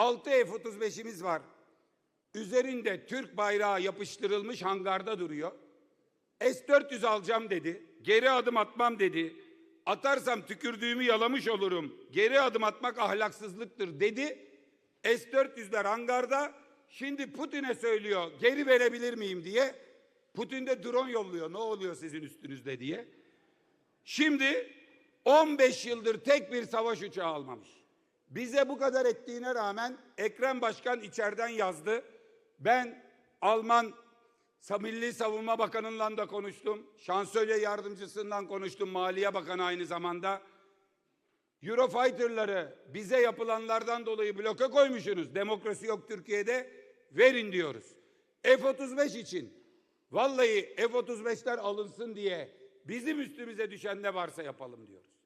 6 F-35'imiz var. Üzerinde Türk bayrağı yapıştırılmış hangarda duruyor. S-400 alacağım dedi. Geri adım atmam dedi. Atarsam tükürdüğümü yalamış olurum. Geri adım atmak ahlaksızlıktır dedi. S-400'ler hangarda. Şimdi Putin'e söylüyor geri verebilir miyim diye. Putin de drone yolluyor. Ne oluyor sizin üstünüzde diye. Şimdi 15 yıldır tek bir savaş uçağı almamış. Bize bu kadar ettiğine rağmen Ekrem Başkan içeriden yazdı. Ben Alman Milli Savunma Bakanı'nla da konuştum. Şansölye yardımcısından konuştum. Maliye Bakanı aynı zamanda. Eurofighter'ları bize yapılanlardan dolayı bloke koymuşsunuz. Demokrasi yok Türkiye'de. Verin diyoruz. F-35 için vallahi F-35'ler alınsın diye bizim üstümüze düşen ne varsa yapalım diyoruz.